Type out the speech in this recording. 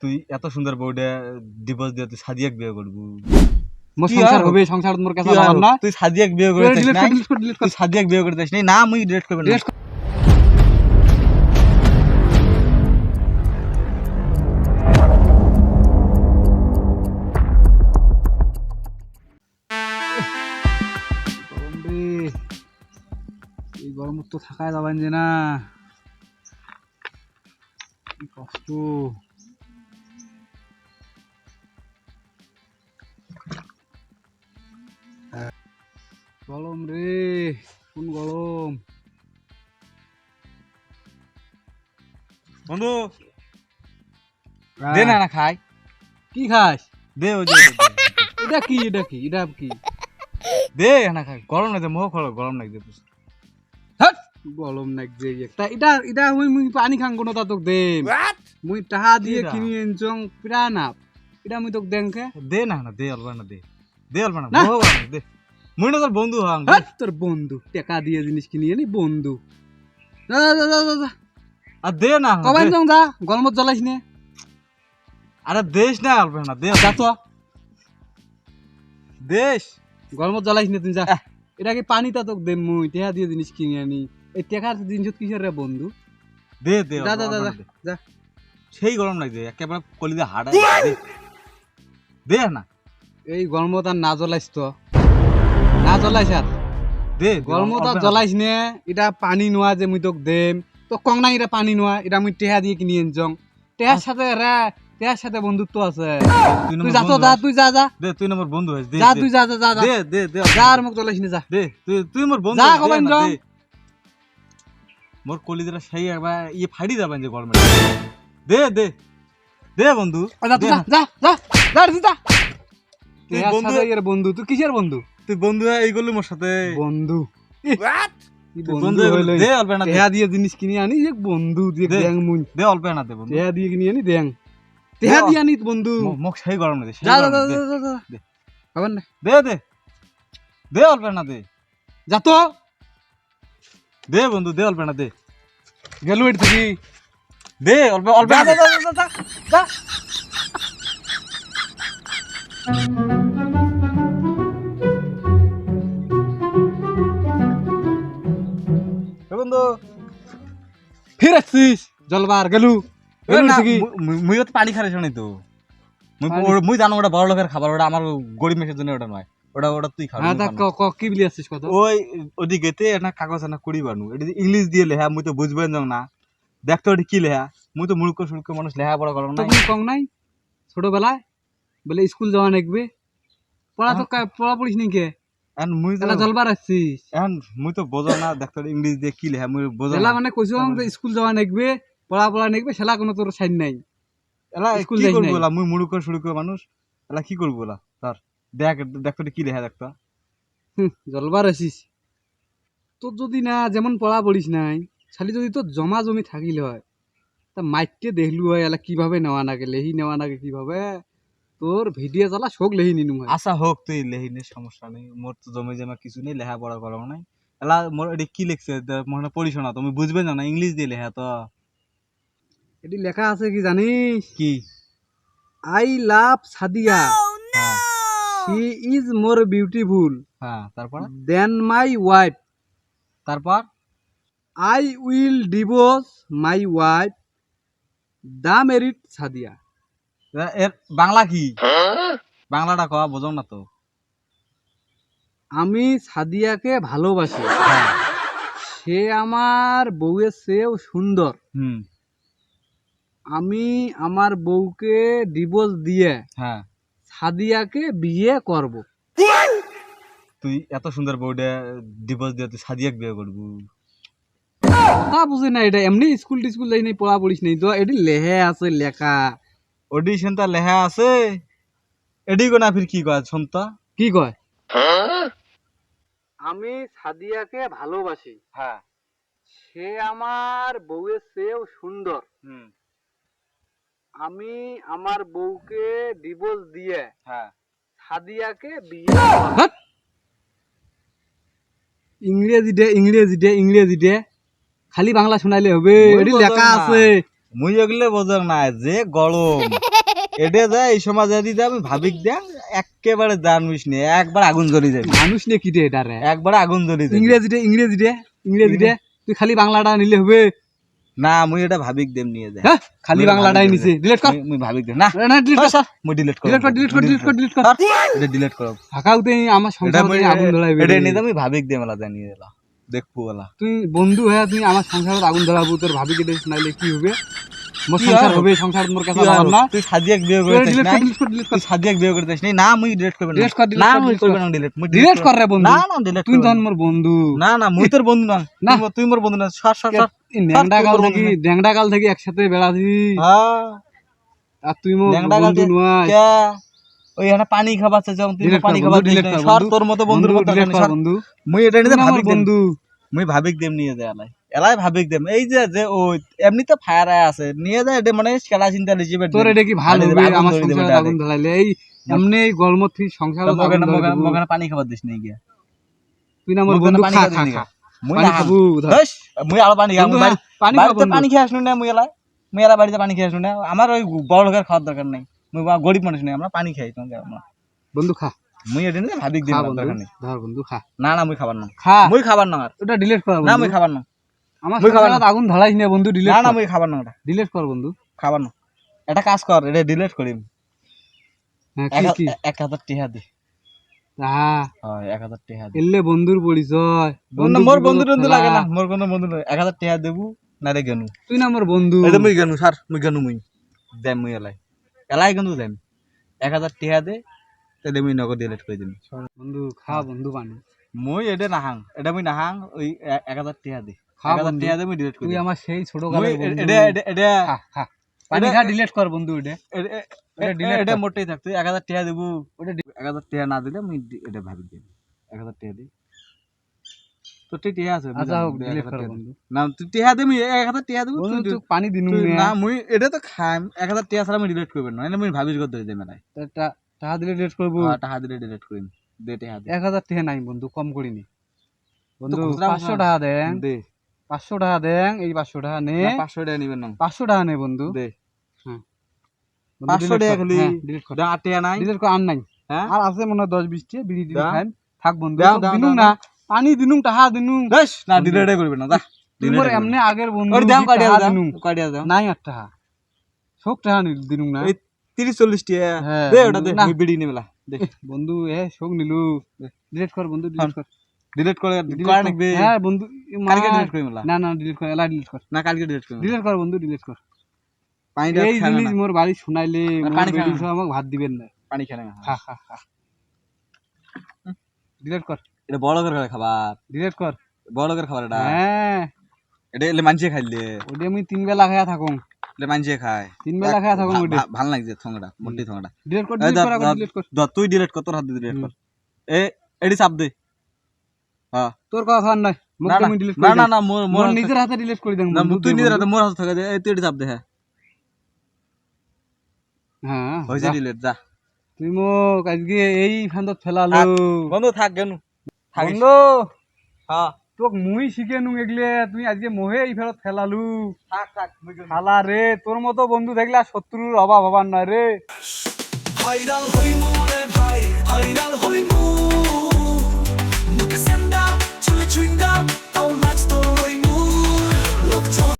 তুই এত সুন্দর বউডে ডিভোর্স দিয়ে তুই সাদিয়াক বিয়ে করবু। সংসার হবে সংসার মোর কাছে কি আর আমার না? তুই সাদিয়াক বিয়ে করে ডিলিট কর ডিলিট কর ডিলিট কর তুই সাদিয়াক বিয়ে করে দিস না মুই ডিলিট করব না। গরম তো থাকাই যাবেন যে না। কি কষ্ট। গরম রে কোন গরম বন্ধু দে না না খাই। কি খাস? দে দে। এটা কি এটা কি এটা কি? দে না খাই। গরম দে মোহ খড় গরম নাই দে হাট গরম নাক যে একটা এটা এটা মুই মুই পানি খাং কোনো তা তোক দেম। মুই টাহা দিয়ে কিনি এনচং প্রাণাপ। এটা মুই তোক দেং কে? দে না না দে না দে। দে না না। মোহ দে। মুই না তোর বন্ধু হাম হাট তোর বন্ধু। টাকা দিয়ে জিনিস কিনি এনি বন্ধু। যা যা, যা আর দে না না, কবাই দে। যা। জ্বলাইস নে। আরে দেশ না অল্প না দে। যা তো দেশ। গরমত জ্বলাইস নে তুই যা। এটা কি পানি তা তোক দেম মুই? টাকা দিয়ে জিনিস কিনি আনি। এই টাকার জিনিস কিসের রে বন্ধু? দে দে যা অল্প যা যা সেই গরম নাই দে একেবারে কলিদে হাড়া দে। দে না। এই গরমত আর না জ্বলাইস তো। না জ্বলাইস আর। দে দে, গরমত অল্প আর জ্বলাইস নে এটা পানি নোয়া যে মুই তোক দেম। তো কং নাই এটা পানি নোয়া এটা মুই টেহা দিয়ে কিনি আনছং। টেহার সাথে রে টেহার সাথে বন্ধুত্ব আছে। তুই যা তো যা তুই যা যা। দে তুই নম্বর বন্ধু হইস দে যা তুই যা যা যা দে দে দে। যা আর মোক জ্বলাইস নে যা। দে তুই তুই মোর বন্ধু যা হইস, দে কবাইন না, যাও। দে। মোর সেই একবার ইয়ে ফাড়ি যাবেন যে গরমে। দে দে। দে বন্ধু। যা তুই যা যা যা যা যা। তুই বন্ধু এর বন্ধু তুই কিসের বন্ধু? তুই বন্ধু হয়ে মোর সাথে। বন্ধু। বন্ধু দে অল্প না দে। দিয়ে জিনিস কিনি আনি বন্ধু দিয়ে দে। মুই দে অল্প না দে বন্ধু। দিয়ে কিনি আনি দেং টেহা দিয়ে আনি বন্ধু। মোক সেই গরম নাই দে যা যা যা দে। যা। খাবার না। দে দে। দে অল্প না দে। যা তো। দে বন্ধু দে অল্প না দে। গেলু এটি থেকে। দে অল্প অল্প যা। যা যা, যা যা বন্ধু। ফির আসছিস জলবার গেলু। এ গেলু না, থেকে মু- মু- মুইও তো পানি খারে শুনি তো। মুই মুই জানো ওটা বড় লোকের খাবার ওটা আমার গরিব মেসের জন্য ওটা নয়। ওটা ওটা তুই খাবি হ্যাঁ না। ক- ক- কি বলি আসছিস কত? ওই ওদিকেতে একটা কাগজ না কুড়ি বানু। এটা ইংলিশ দিয়ে লেখা মুই তো বুঝবেন যাও না। দেখতো ওটা কি লেখা। মুই তো মূর্খ সুড়ক মানুষ লেখা পড়া করো না তখন কম নাই? ছোটবেলায়? বলে স্কুল যাওয়া নাকবে পড়া তো কা- পড়া পড়িস নি কে? এখন মুই তো জলবার আসছিস। এখন মুই তো বোঝো না দেখতো ইংলিশ দিয়ে কি লেখা মুই বোঝো মানে কইছো যে স্কুল যাওয়া নাকবে পড়া পড়া নাকবে সেলা কোনো তোর সাইন নাই। এলা স্কুল করব নাই। এলা? মুই মূর্খ সুড়ক মানুষ এলা কি করব এলা? তার দেখ দেখতো কি লেখা দেখতো। জলবার আসিস তোর যদি না যেমন পড়া পড়িস নাই খালি যদি তোর জমা জমি থাকিল হয় তা দেখলু হয় এলা কীভাবে নেওয়া নাগে লেহি নেওয়া নাগে কীভাবে? তোর ভিডিও চালা শোক লেহি নিনু হয়। আশা হোক তুই লেহিনের সমস্যা নেই। মোর তো জমে জমা কিছু নেই লেখা পড়া করাও নাই। এলা মোর এটা কি লিখছে? মনে পড়িস না তুমি বুঝবে না ইংলিশ দিয়ে লেখা তো। এটি লেখা আছে কি জানিস? কি? I love Sadia he is more beautiful হ্যাঁ তারপর? দেন মাই ওয়াইফ তারপর? I will divorce my wife the marry Sadia এর বাংলা কি? বাংলাটা কয়া বোঝো না তো। আমি সাদিয়াকে ভালোবাসি। হ্যাঁ। সে আমার বউয়ের চেয়েও সুন্দর। হুম। আমি আমার বউকে ডিভোর্স দিয়ে হ্যাঁ। সাদিয়াকে বিয়ে করব। তুই এত সুন্দর বউডে ডিভোর্স দিয়ে তুই সাদিয়াক বিয়ে করবু। তা বুঝি না এটা এমনি স্কুল টিস্কুল যাই নাই পড়া পড়িস নাই। তো এটি লেহে আছে লেখা। অডিশন তা লেখা আছে। এডি কোনা ফির কি কয় শুনতা? কি কয়? আমি সাদিয়াকে ভালোবাসি। হ্যাঁ। সে আমার বউয়ের চেয়েও সুন্দর। হুম। আমি আমার বউকে ডিভোর্স দিয়ে হ্যাঁ। সাদিয়াকে বিয়ে ইংরেজি দে ইংরেজি দে ইংরেজি দে। খালি বাংলা শোনাইলে হবে। এটি বোঝাম লেখা আছে। মুই এগুলো বোঝার না যে গরম। এটা যায় এই সময় যদি যায় আমি ভাবিক দেন একেবারে জানবিস নে একবার আগুন জ্বলি যাবে। মানুষ নে কি রে এটা রে একবার আগুন জ্বলি যাবে। ইংরেজিতে ইংরেজিতে ইংরেজিতে তুই খালি বাংলাটা নিলে হবে। না মুই এটা ভাবিক দেম নিয়ে যায়। হ্যাঁ? খালি বাংলাটাই ভাবিক নিছে। ডিলিট কর। মুই- ভাবিক দেম। না না ডিলিট কর। মুই ডিলিট কর ডিলিট কর ডিলিট কর ডিলিট কর। ডিলিট কর। এটা ডিলিট করো। আমার সংসার আগুন ধরাইবে এটা নিয়ে আমি ভাবিক দেম জানিয়ে দিলা দেখব এলা। তুই বন্ধু হয়ে তুই আমার সংসারত আগুন ধরাবো তোর ভাবি কেটে শুনাইলে কি হবে? মোর কি সংসার আর? হবে সংসার মোর কাছে আমার না তুই সাদিয়াক বিয়ে করে ডিলিট কর ডিলিট কর। তুই সাদিয়াক বিয়ে করে দিস না মুই ডিলিট করবে না। Delete কর, না মুই delete না ডিলিট মুই ডিলিট কর রে বন্ধু। না না ডিলিট তুই মোর বন্ধু। না না মুই তোর বন্ধু না। না। তুই মোর- তুই মোর বন্ধু না। সর সর সর। এই কাল থেকে বন্ধু কাল থেকে একসাথে বেড়াছি হ্যাঁ। আর তুই মোর বন্ধু নয়। ওই এখানে পানি খাবার চাইছ তুই পানি খাবার দিস delete না। কর, সর তোর মতো বন্ধুর বন্ধু কথা ডিলিট জানি, কর সর। বন্ধু। মুই এটা নিতে ভাবিক বন্ধু। মুই ভাবিক দেম নিয়ে যায় এলাই। এলাই ভাবিক দেম। এই যে যে ওই এমনি তো ফায়ার আছে। নিয়ে যায় এটা মানে খেলা চিন্তা লিজিবে তোর এটা কি ভালো? হবে আমার দেবে সংসার আগুন ধরাইলে। এই এমনি সংসার মগানে মগানে মগানে পানি খাবার দিস নাই গিয়া তুই না আমার বন্ধু খা খা খা। মুই না খাব ধর। হেস, মুই আর পানি খাব পানি বাড়িতে পানি খেয়ে আসনু না মুই এলাই? মুই এলা বাড়িতে পানি খেয়ে আসনু না? আমার ওই বড় লোকের খাওয়ার দরকার নাই। মুই গরিব মানুষ নাই আমরা পানি খাই তোমাকে আমরা বন্ধু খা। মুই এটা নিতে ভাবিক দরকার বন্ধু ধর বন্ধু খা। না না মুই খাবার না খা। মুই খাবার না আর ওটা ডিলিট কর না মুই খাবার না আমার মুই খাবার সংসারত আগুন ধরাইস না বন্ধু ডিলিট না না মুই খাবার না ওটা ডিলিট কর বন্ধু। খাবার না এটা কাজ কর এটা ডিলিট করিম হ্যাঁ এক কি কি? এক হাজার টিহা দে। হ্যাঁ এক হাজার টিহা এলে বন্ধুর পরিচয়। মোর বন্ধু বিপদত লাগে না মোর কোনো বন্ধু নাই। এক হাজার টিহা দেবু না রে গেনু। তুই না আমার বন্ধু। এটা মুই গেনু স্যার মুই গেনু মুই। যাই মুই এলাই। এলাই কিন্তু যাই এক হাজার টিহা দে তাহলে মুই নগদ ডিলিট করে দিম। বন্ধু খা বন্ধু পানি মুই এটা নাহাং এটা মুই নাহাং ওই এক হাজার টিহা দে। খা এক হাজার বন্ধু। দে মুই ডিলিট করে তুই আমার সেই ছোট বন্ধু এটা এটা পানি খা ডিলিট কর বন্ধু এটা। এটা কর। মোটেই থাক এক হাজার টিহা দেবু। ওটা এক হাজার টিহা না দিলে মুই এটা ভাবি দিম। এক হাজার টিহা দি তোর তুই আছে আচ্ছা হোক ডিলিট কর বন্ধু। না তুই টিহা দে এক হাজার টিহা দেবু তুই পানি দিনু না না মুই এটা তো খাইম এক হাজার টিহা ছাড়া মুই ডিলিট করবেন না মুই ভাবিস কত ধরে দেবে নাই টাকা দিলে ডিলিট করব। টাকা দিলে ডিলিট করিম। দে দে। এক হাজার টাকা নাই বন্ধু কম করিনি। বন্ধু পাঁচশো টাকা দেন। দে। পাঁচশো টাকা দেন এই পাঁচশো টাকা নে। পাঁচশো টাকা নিবেন না। পাঁচশো টাকা নে বন্ধু। দে। হ্যাঁ। পাঁচশো টাকা খালি ডিলিট কর। টাকা নাই। ডিলিট কর আর নাই। হ্যাঁ? আর আছে মনে হয় দশ বিশ টাকা বিড়ি। খান। থাক বন্ধু দিনুম না। পানি দিনুম টাকা দিনুম। বেশ না ডিলিট করবেন না যা। তুই মোর এমনি আগের বন্ধু দাম কাটিয়া দাও কাটিয়া দাও। নাই আর টাকা সব টাকা দিনুম না। তিরিশ চল্লিশ টাকা হ্যাঁ, দে ওটা দে বিড়ি নিবেলা দে। এ, বন্ধু এ শোক নিলু। ডিলিট কর বন্ধু ডিলিট কর। ডিলিট করে delete করা কর। নাকবে হ্যাঁ বন্ধু কালকে ডিলিট করে না না ডিলিট কর এলা ডিলিট কর। না কালকে ডিলিট করে ডিলিট কর বন্ধু ডিলিট কর। পানি এই জিনিস মোর বাড়ি শুনাইলে পানি বেটি আমাকে ভাত দিবেন না। পানি খেলে না। ডিলিট কর। এটা বড় করে খাবার। ডিলিট কর। বড় করে খাবার এটা। হ্যাঁ। এটা এলে মানছে খাইলে ওটা আমি তিন বেলা খাইয়া থাকুম। এলে মানছে খায় তিন বেলা খাইয়া থাকুম ওটা ভালো লাগছে থংটা ডিলিট কর ডিলিট কর ডিলিট কর। তুই ডিলিট কর তোর হাত দিয়ে ডিলিট কর। এ এডি চাপ দে। হ্যাঁ। তোর কথা নাই। না না না করি না না না মোর মোর মোর নিজের হাতে ডিলিট করে দেন তুই নিজের হাতে মোর হাতে থাকে। এই তুই চাপ দে হ্যাঁ। হয়েছে ডিলিট যা। তুই মোক আজকে এই ফান্দত ফেলালো। থাক। বন্ধু থাক কেন বন্ধু। হ্যাঁ। তোক মুই শিখে নু এগলে তুই আজকে মোহে এই ফেরত ফেলালু। থাক থাক মুই রে তোর মতো বন্ধু দেখলে আর শত্রুর অভাব হবার নয় রে। Mukasenda on, on that story you Look